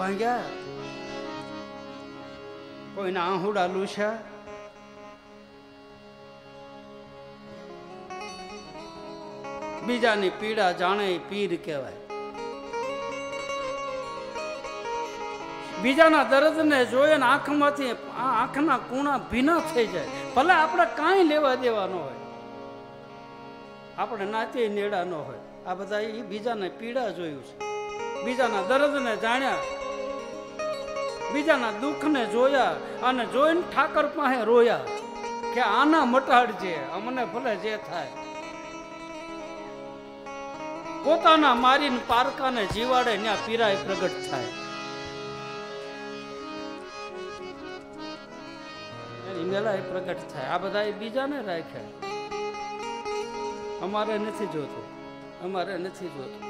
ભાંગ્યા કોઈના આહુડા લૂછ્યા બીજાની પીડા જાણે પીર કહેવાય. બીજાના દર્દને જોઈએ ને આંખમાંથી આ આંખના કૂણા ભીના થઈ જાય. ભલે આપણે કાંઈ લેવા દેવા ન હોય. આપણે નાતે નેડા ન હોય. આ બધા એ બીજાને પીડા જોયું છે. બીજાના દર્દને જાણ્યા બીજાના દુઃખને જોયા અને જોઈને ઠાકર પાસે રોયા કે આના મટાડજે, અમને ભલે જે થાય. પોતાના મારીને પારકાને જીવાડે ત્યાં પીરાય પ્રગટ થાય. એની એ પ્રગટ થાય. આ બધા એ બીજાને રાખ્યા. અમારે નથી જોતું. અમારે નથી જોતું.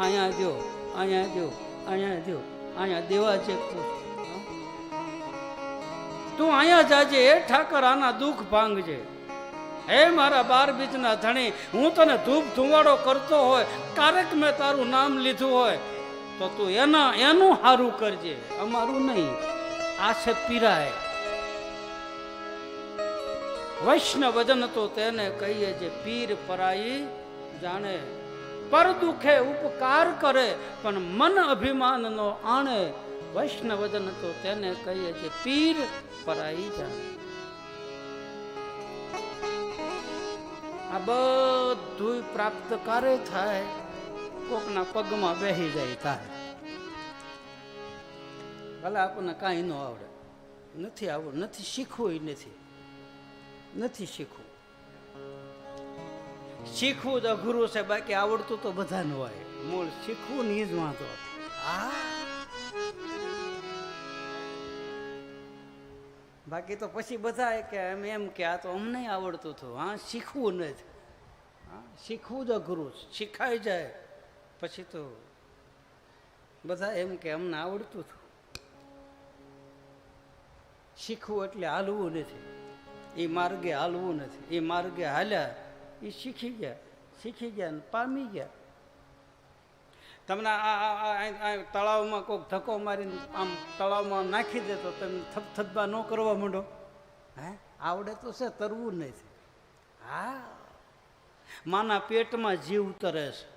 અહીંયા જો અહીંયા જો અહીંયા જો, અહીંયા દેવા છે. તું અહીંયા જાજે એ ઠાકર આના દુઃખ ભાંગજે. હે મારા બાર બીજના ધણી, હું તને ધૂપ ધુવાડો કરતો હોય, ક્યારેક મેં તારું નામ લીધું હોય, તો તું એના, એનું સારું કરજે. અમારું નહીં, આ છે પીરાય. વૈષ્ણવજન તો તેને કહીએ જે પીર પરાઈ જાણે. પર દુખે ઉપકાર કરે, પણ મન અભિમાનનો આણે. વૈષ્ણવ હતો તેને કહીએ છે પીર પરાઈ જાણ આ બધું પ્રાપ્ત કરે થાય, કોકના પગમાં બેસી જાય થાય ભલે આપણને કાંઈ ન આવડે, નથી આવડે નથી શીખવું નથી. નથી શીખવું. શીખવું તો અઘરું છે, બાકી આવડતું તો બધાનું હોય. મૂળ શીખવું નહીં જ વાંધો. હા. બાકી તો પછી બધા કે એમ એમ કે આ તો અમને આવડતું હતું. હા, શીખવું નથી હા, શીખવું જ અઘરું શીખાઈ જાય. પછી તો બધા એમ કે અમને આવડતું હતું. શીખવું એટલે હાલવું નથી. એ માર્ગે હાલવું નથી. એ માર્ગે હાલ્યા, એ શીખી ગયા. શીખી ગયા ને પામી ગયા. તમને આ તળાવમાં કોઈક ધક્કો મારીને આમ તળાવમાં નાખી દે તો તમે થપથપા ન કરવા માંડો. હે? આવડે તો છે, તરવું નથી હા. માના પેટમાં જીવ તરે છે.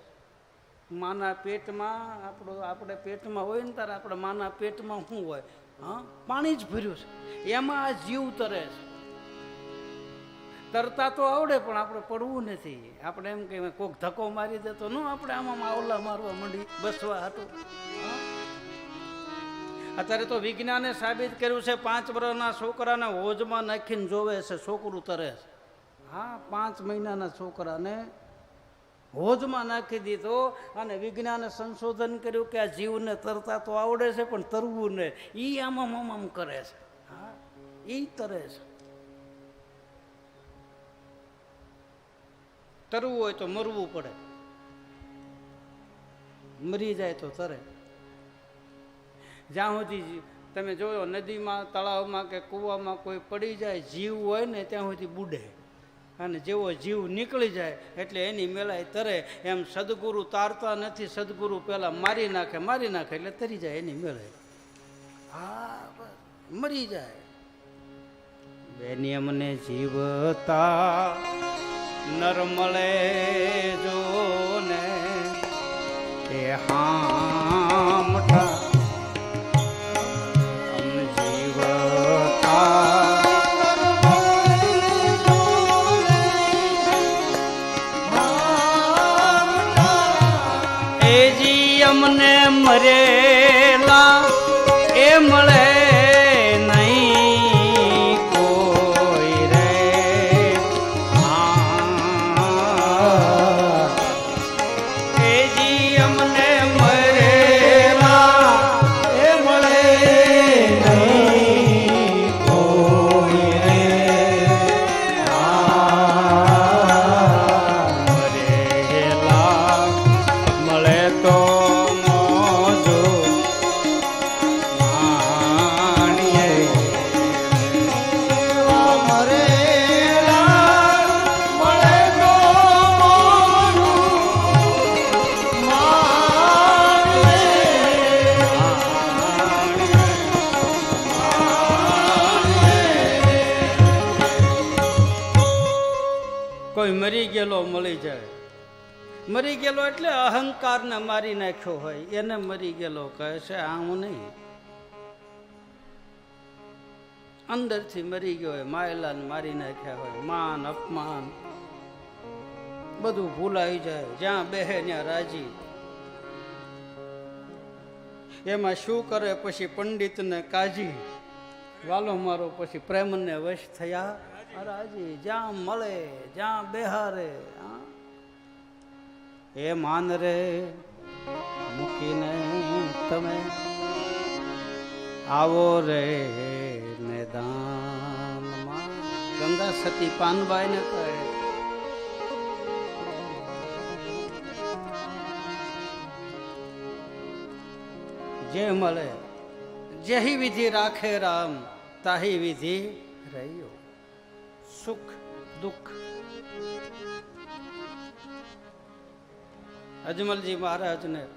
માના પેટમાં આપણો આપણે પેટમાં હોય ને ત્યારે આપણે માના પેટમાં શું હોય? હા? પાણી જ ભર્યું છે. એમાં આ જીવ તરે છે. તરતા તો આવડે, પણ આપણે પડવું નથી. આપણે એમ કે કોક ધક્કો મારી દે તો ન આપણે આમાં માવલા મારવા માંડી, બસવા હતું અત્યારે તો વિજ્ઞાને સાબિત કર્યું છે, પાંચ વર્ષના છોકરાને હોજમાં નાખીને જોવે છે, છોકરું તરે છે. હા, પાંચ મહિનાના છોકરાને હોજમાં નાખી દીધો અને વિજ્ઞાને સંશોધન કર્યું કે આ જીવને તરતા તો આવડે છે, પણ તરવું ને એ આમ આમ કરે છે. હા એ તરે છે. તરવું હોય તો મરવું પડે. મરી જાય તો તરે. જ્યાં સુધી તમે જોયો નદીમાં, તળાવમાં કે કૂવામાં કોઈ પડી જાય, જીવ હોય ને ત્યાં સુધી બુડે. અને જેવો જીવ નીકળી જાય એટલે એની મેલાય તરે. એમ સદગુરુ તારતા નથી, સદગુરુ પહેલાં મારી નાખે મારી નાખે એટલે તરી જાય એની મેળાય હા મરી જાય. બેની અમને જીવતા નર મળે જો ને કે હામઠા અહંકારને મારી નાખ્યો હોય, એને મરી ગયેલો કહે છે, આ હું નહીં. અંદરથી મરી ગયો હોય, માયલાને મારી નાખ્યા હોય, માન, અપમાન, બધું ભૂલાઈ જાય, જ્યાં બેહે ત્યાં રાજી. એમાં શું કરે પછી પંડિતને કાજી, વાલો મારો પછી પ્રેમને વશ થયા. રાજી, જ્યાં મળે, જ્યાં બેહારે હા એ માન રે, મૂકીને તમે આવો રે મેદાનમાં. ગંગા સતી પાનબાઈને કહે, જે મળે, જેહી વિધિ રાખે રામ, તાહી વિધિ રહ્યો. સુખ, દુઃખ અજમલજી મહારાજને,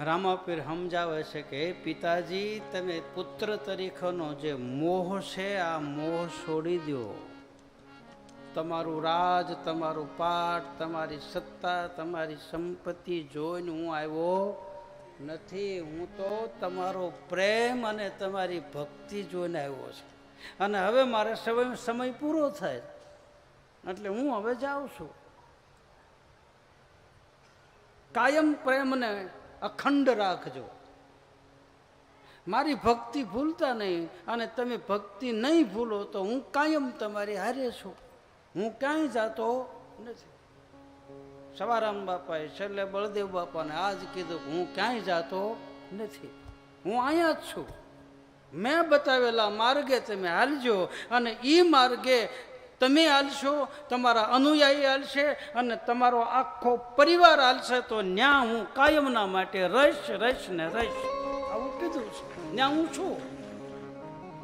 રામાપીર સમજાવે છે કે પિતાજી, તમે પુત્ર તરીકેનો જે મોહ છે, આ મોહ છોડી દો. તમારું રાજ, તમારું પાઠ, તમારી સત્તા, તમારી સંપત્તિ જોઈને હું આવ્યો નથી. હું તો તમારો પ્રેમ અને તમારી ભક્તિ જોઈને આવ્યો છું. અને હવે મારે સમય સમય પૂરો થાય. એટલે હું હવે જાઉં છું. કાયમ પ્રેમને અખંડ રાખજો. મારી ભક્તિ ભૂલતા નહીં અને તમે ભક્તિ નહીં ભૂલો તો હું કાયમ તમારી હારે છું. હું ક્યાંય જાતો નથી. સવારામ બાપાએ, છેલ્લે બળદેવ બાપાને આ જ કીધું હું ક્યાંય જાતો નથી. હું અહીંયા જ છું. મેં બતાવેલા માર્ગે તમે હાલજો અને એ માર્ગે તમે હાલશો, તમારા અનુયાયી હાલશે અને તમારો આખો પરિવાર હાલશે તો ન્યા હું કાયમના માટે રહીશ રહીશ ને રહીશ. આવું કીધું છે. ન્યા હું છું.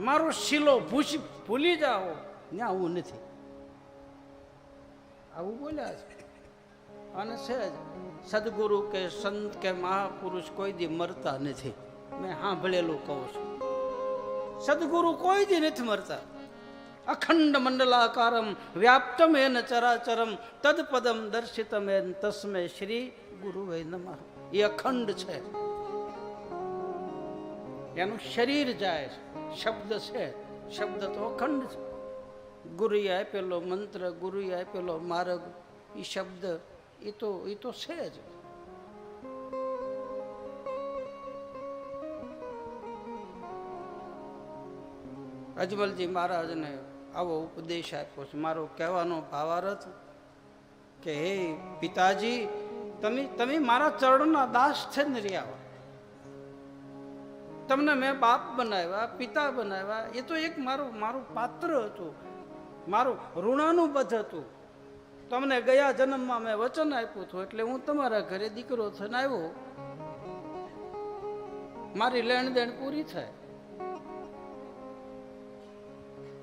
મારો શીલો ભૂસી ભૂલી જાઓ. ન્યા હું નથી. આવું બોલ્યા છે. અને છે જ સદગુરુ કે સંત કે મહાપુરુષ કોઈ દી મરતા નથી. મેં સાંભળેલું કહું છું. સદગુરુ કોઈ દી નથી મરતા. અખંડ મંડલાકારમ વ્યાપ્તમ એન ચરાચરમ તદપદમ દર્શિતમ એન તસ્મે શ્રી ગુરુ નમઃ એ અખંડ છે એનું શરીર જાય છે શબ્દ છે શબ્દ તો અખંડ છે ગુરુએ આપેલો મંત્ર ગુરુએ આપેલો માર્ગ એ શબ્દ એ તો એ તો છે જ અજમલજી મહારાજને આવો ઉપદેશ આપ્યો છે. મારો કહેવાનો ભાવાર્થ કે, હે પિતાજી, તમે તમે મારા ચરણના દાસ છે ને રહ્યા તમને મેં બાપ બનાવ્યા, પિતા બનાવ્યા. એ તો એક મારું મારું પાત્ર હતું. મારું ઋણાનુબદ્ધ હતું. તમને ગયા જન્મમાં મેં વચન આપ્યું હતું, એટલે હું તમારા ઘરે દીકરો થઈને આવ્યો. મારી લેણ દેણ પૂરી થાય.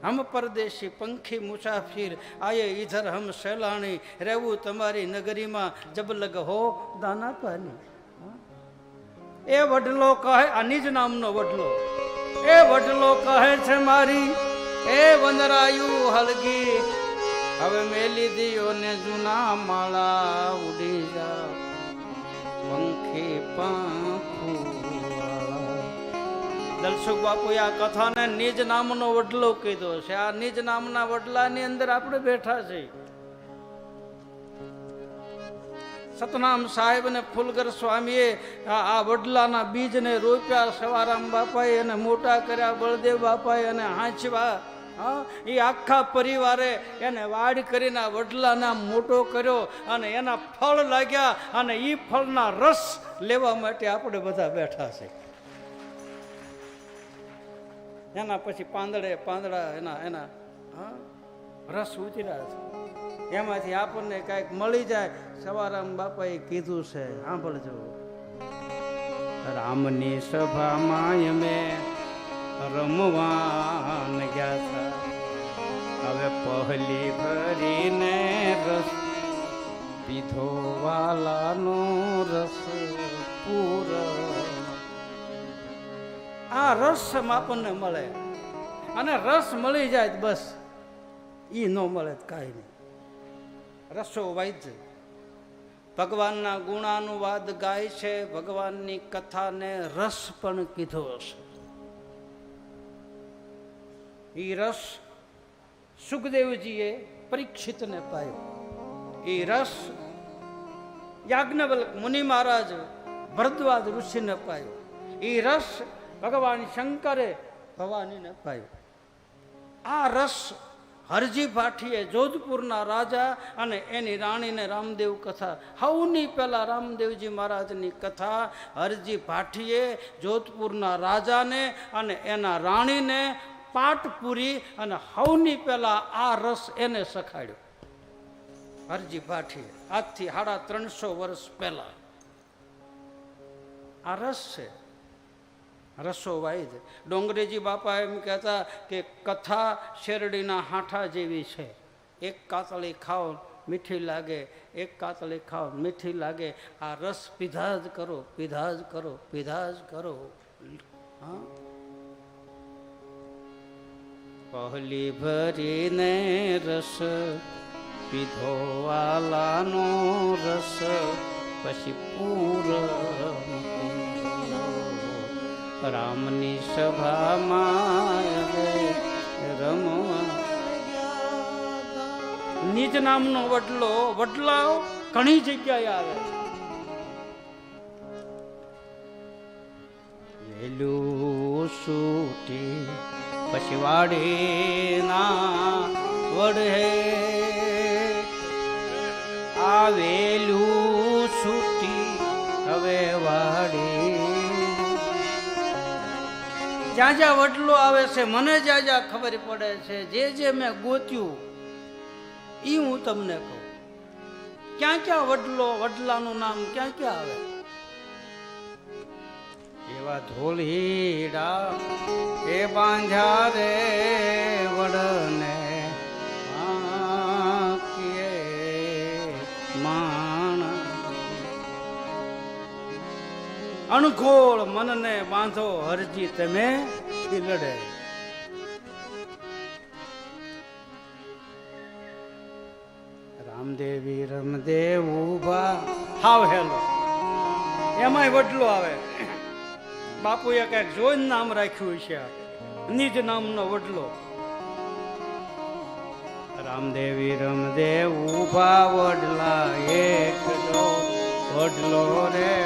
હમ પરદેશી પંખી મુસાફિર, આયે ઈધર હમ સહેલાણી, રહેવું તમારી નગરીમાં જબલગ હો દાના પાની. એ વડલો કહે આની જ નામનો વડલો, એ વડલો કહે છે મારી, એ વનરાયુ હલગી, હવે મેલી દીઓને જૂના માળા ઉડી જા. પંખી પાંખું દલસુખ બાપુએ આ કથાને નિજ નામનો વડલો કીધો છે. આ નિજ નામના વડલાની અંદર આપણે બેઠા છે સતનામ સાહેબ અને ફુલગર સ્વામીએ આ વડલાના બીજને રોપ્યા સવારામ બાપાએ અને મોટા કર્યા બળદેવ બાપાએ અને હાંચવા, હા, એ આખા પરિવારે એને વાડ કરીને આ વડલાના મોટો કર્યો અને એના ફળ લાગ્યા અને એ ફળના રસ લેવા માટે આપણે બધા બેઠા છે એના પછી પાંદડે પાંદડા એના એના, હા, રસ ઉતર્યા છે. એમાંથી આપણને કાંઈક મળી જાય. સવારામ બાપાએ કીધું છે, સાંભળજો. રામની સભામાં અમે રમવાન ગયા છે. હવે પહેલી ભરીને રસ, પીધો વાલાનો રસ પૂર. આ રસ આપણને મળે. અને રસ મળી જાય બસ એ ન મળે કાંઈ નહીં. રસો વૈદ્ય ભગવાનના ગુણાનુવાદ ગાય છે, ભગવાનની કથાને રસ પણ કીધો હશે. એ રસ સુખદેવજીએ પરીક્ષિતને પાયો. એ રસ યાજ્ઞવલ્ક મુનિ મહારાજ ભરદ્વાજ ઋષિને પાયો. એ રસ ભગવાન શંકરે ભવાનીને પાયો આ રસ હરજી ભાઠીએ જોધપુરના રાજા અને એની રાણીને રામદેવ કથા. હવની પહેલાં રામદેવજી મહારાજની કથા હરજી ભાઠીએ જોધપુરના રાજાને અને એના રાણીને પાટ પૂરી અને હવની પહેલાં આ રસ એને સખાડ્યો. હરજી ભાઠીએ આજથી સાડા ત્રણસો વર્ષ પહેલાં. આ રસ છે. રસો વાઈદ ડોંગરેજી બાપા એમ કહેતા કે કથા શેરડીના હાંઠા જેવી છે. એક કાતળી ખાઓ, મીઠી લાગે. એક કાતળી ખાઓ, મીઠી લાગે. આ રસ પીધા જ કરો, પીધા જ કરો, પીધા જ કરો. પહેલી ભરીને રસ, પીધો વાલાનો રસ, પછી પૂર રામની સભામાં રમવા. નિજ નામનો વડલો વડલાઓ ઘણી જગ્યાએ આવે વેલું સૂટી પછી વાડીના વડે આવેલું સૂટી હવે વાડી જ્યાં જ્યાં વડલો આવે છે, મને જ્યાં જ્યાં ખબર પડે છે, જે જે મેં ગોત્યું એ હું તમને કહું. ક્યાં ક્યાં વડલો, વડલાનું નામ ક્યાં ક્યાં આવે? એવા ધોળીડા એ બાંધ્યા રે અણખોળ મનને બાંધો હરજી તમે લડે. રામદેવી રમદેવ ઊભા હાવ હેલો. એમાંય વડલો આવે. બાપુએ કંઈક જોઈને નામ રાખ્યું છે નિજ નામનો વડલો. રામદેવી રમદેવ ઊભા વડલા એક વડલો રે